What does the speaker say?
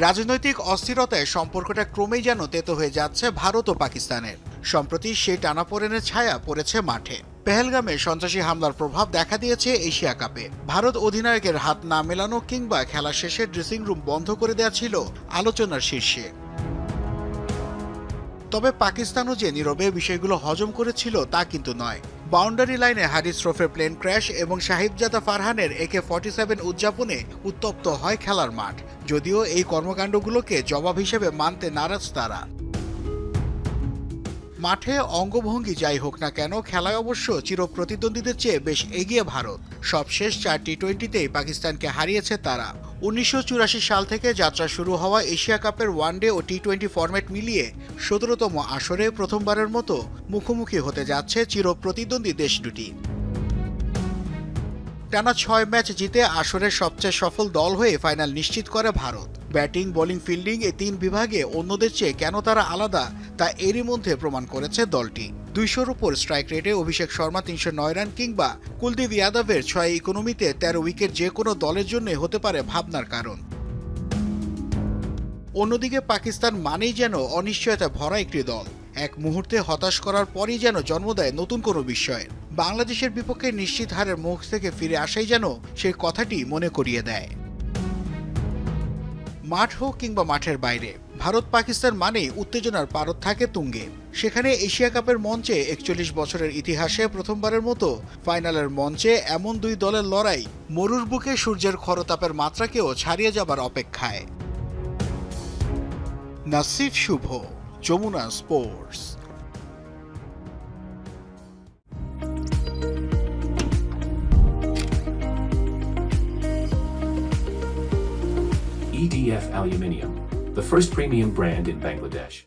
রাজনৈতিক অস্থিরতায় সম্পর্কটা ক্রমেই যেন তেতো হয়ে যাচ্ছে ভারত ও পাকিস্তানের। সম্প্রতি সেই টানাপোড়েনের ছায়া পড়েছে মাঠে। পেহেলগামে সন্ত্রাসী হামলার প্রভাব দেখা দিয়েছে এশিয়া কাপে। ভারত অধিনায়কের হাত না মেলানো কিংবা খেলা শেষে ড্রেসিং রুম বন্ধ করে দেওয়া ছিল আলোচনার শীর্ষে। তবে পাকিস্তানও যে নীরবে বিষয়গুলো হজম করেছিল তা কিন্তু নয়। বাউন্ডারি লাইনে হারিস রফের প্লেন ক্র্যাশ এবং সাহিবজাদা ফারহানের একে ফর্টি সেভেন উদযাপনে উত্তপ্ত হয় খেলার মাঠ। যদিও এই কর্মকাণ্ডগুলোকে জবাব হিসেবে মানতে নারাজ তারা। মাঠে অঙ্গভঙ্গি যাই হোক না কেন, খেলায় অবশ্য চিরপ্রতিদ্বন্দ্বীদের চেয়ে বেশ এগিয়ে ভারত। সবশেষ চার টি টোয়েন্টিতেই পাকিস্তানকে হারিয়েছে তারা। উনিশশো চুরাশি সাল থেকে যাত্রা শুরু হওয়া এশিয়া কাপের ওয়ানডে ও টি টোয়েন্টি ফরম্যাট মিলিয়ে সতেরোতম আসরে প্রথমবারের মতো মুখোমুখি হতে যাচ্ছে চিরপ্রতিদ্বন্দ্বী দেশ দুটি। টানা ছয় ম্যাচ জিতে আসরের সবচেয়ে সফল দল হয়ে ফাইনাল নিশ্চিত করে ভারত। ব্যাটিং, বোলিং, ফিল্ডিং এ তিন বিভাগে অন্যদের চেয়ে কেন তারা আলাদা, তা এরই মধ্যে প্রমাণ করেছে দলটি। দুইশোর উপর স্ট্রাইক রেটে অভিষেক শর্মা তিনশো নয় রান কিংবা কুলদীপ যাদবের ছয় ইকোনমিতে তেরো উইকেট যে কোনো দলের জন্য হতে পারে ভাবনার কারণ। অন্যদিকে পাকিস্তান মানেই যেন অনিশ্চয়তা ভরা একটি দল। এক মুহূর্তে হতাশ করার পরই যেন জন্ম দেয় নতুন কোনো বিস্ময়ের বাংলাদেশের বিপক্ষে নিশ্চিত হারের মুখ থেকে ফিরে আসাই যেন সেই কথাটি মনে করিয়ে দেয়। মাঠ হোক কিংবা মাঠের বাইরে, ভারত পাকিস্তান মানেই উত্তেজনার পারদ থাকে তুঙ্গে। সেখানে এশিয়া কাপের মঞ্চে একচল্লিশ বছরের ইতিহাসে প্রথমবারের মতো ফাইনালের মঞ্চে এমন দুই দলের লড়াই, মরুর বুকে সূর্যের খরতাপের মাত্রাকেও ছাড়িয়ে যাবার অপেক্ষায়। Nasif Shubho, Jamuna sports. EDF Aluminium, the first premium brand in Bangladesh.